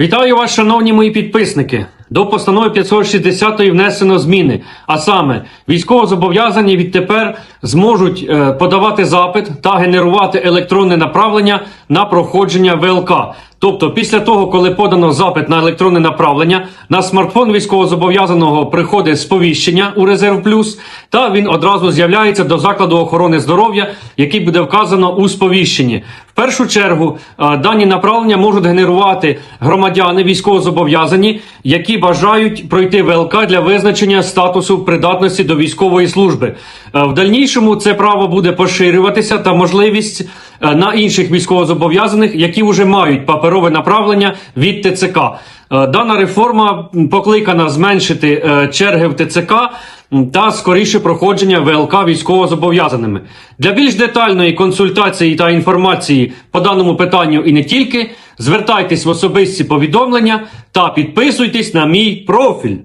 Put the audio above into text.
Вітаю вас, шановні мої підписники. До постанови 560 внесено зміни. А саме, військовозобов'язані відтепер зможуть е, подавати запит та генерувати електронне направлення на проходження ВЛК. Тобто, після того, коли подано запит на електронне направлення, на смартфон військовозобов'язаного приходить сповіщення у Резерв Плюс, та він одразу з'являється до закладу охорони здоров'я, який буде вказано у сповіщенні. В першу чергу е, дані направлення можуть генерувати громадяни військовозобов'язані, які бажають пройти ВЛК для визначення статусу придатності до військової служби. Е, В дальнішому це право буде поширюватися та можливість на інших військовозобов'язаних, які вже мають паперове направлення від ТЦК. Е, Дана реформа покликана зменшити е, черги в ТЦК та скоріше проходження ВЛК військовозобов'язаними. Для більш детальної консультації та інформації по даному питанню і не тільки, звертайтесь в особисті повідомлення та підписуйтесь на мій профіль.